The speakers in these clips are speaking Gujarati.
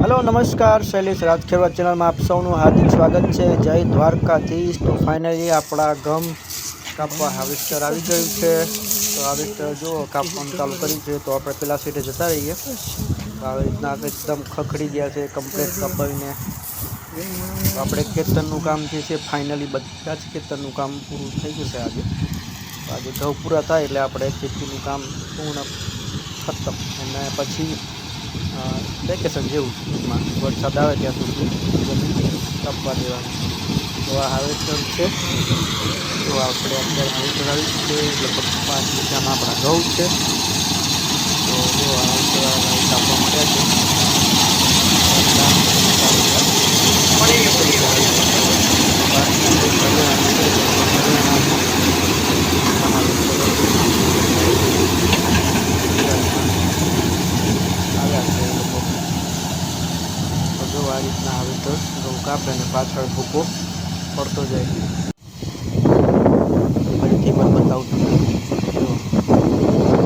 હેલો નમસ્કાર શૈલેષ રાજખેરવા ચેનલમાં આપ સૌનું હાર્દિક સ્વાગત છે જય દ્વારકાધીશ તો ફાઇનલી આપણા ગમ કાપવા હાર્વેસ્ટર આવી ગયું છે તો હાર્વેસ્ટર જો કાપવાનું ચાલુ કર્યું છે તો આપણે પેલા સીટે જતા રહીએ તો આવી રીતના એકદમ ખખડી ગયા છે કમ્પ્લીટ કપાઈને તો આપણે ખેતરનું કામ જે છે ફાઇનલી બધા જ ખેતરનું કામ પૂરું થઈ જશે આજે। તો આજે ઘઉં પૂરા થાય એટલે આપણે ખેતીનું કામ પૂર્ણ ખતમ. અને પછી વેકેશન જેવું ટૂંકમાં વરસાદ આવે ત્યાં સુધી જમીન કાપવા દેવાનું. તો આ હાર્વેસ્ટર છે. તો આપણે અત્યારે હાર્વેસ્ટર આવી છે, લગભગ પાંચ વીઘામાં આપણા ઘઉં છે તો જો હાર્વેસ્ટર કાપવા મળ્યા છે આવ્યા છે એ લોકો તો જો આ રીતના આવે તો ઘઉં કાપે અને પાછળ ભૂકો પડતો જાય. ફરીથી પણ બતાવું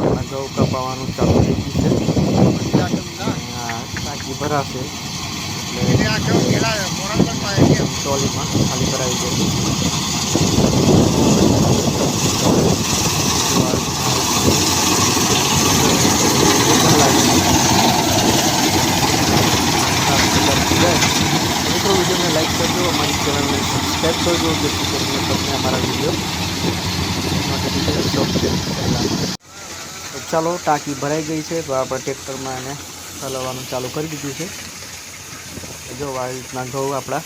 એમાં ઘઉં કપાવાનું ચાલુ થઈ ગયું છે. ટાંકી ભરાશે. એટલે ટ્રોલીમાં ખાલી કરાવી દેશે જો આ મિત્રો વિડીયોને લાઈક કરજો, અમારી ચેનલને સબસ્ક્રાઈબ કરજો, જેથી કરીને તમને અમારા વીડિયો તો ચાલો, ટાંકી ભરાઈ ગઈ છે, તો આપણે ટ્રેક્ટરમાં એને ચલાવવાનું ચાલુ કરી દીધું છે. જો આ રીતના ઘઉં આપણા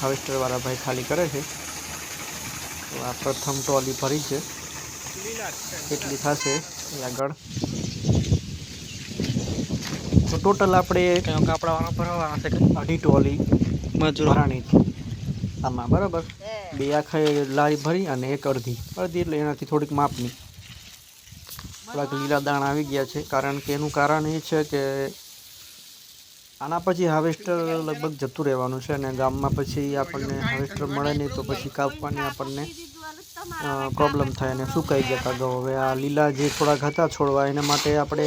હાર્વેસ્ટરવાળા ભાઈ ખાલી કરે છે. તો આ પ્રથમ ટ્રોલી ભરી છે. કેટલી થશે એ આગળ તો ટોટલ આપણે કાપડાવાળા ભરવાના છે અઢી ટોલી મજૂરો. ભરાણી. આમાં બરાબર? બે આખા લારી ભરી અને એક અડધી. અડધી એટલે એનાથી થોડીક માપની. થોડાક લીલા દાણા આવી ગયા છે. કારણ કે એનું કારણ એ છે કે આના પછી હાર્વેસ્ટર લગભગ જતું રહેવાનું છે અને ગામમાં પછી આપણને હાર્વેસ્ટર મળે નહીં તો પછી કાપવાની આપણને પ્રોબ્લેમ થાય અને સુકાઈ જતા ઘઉં હવે આ લીલા જે થોડાક હતા છોડવા એના માટે આપણે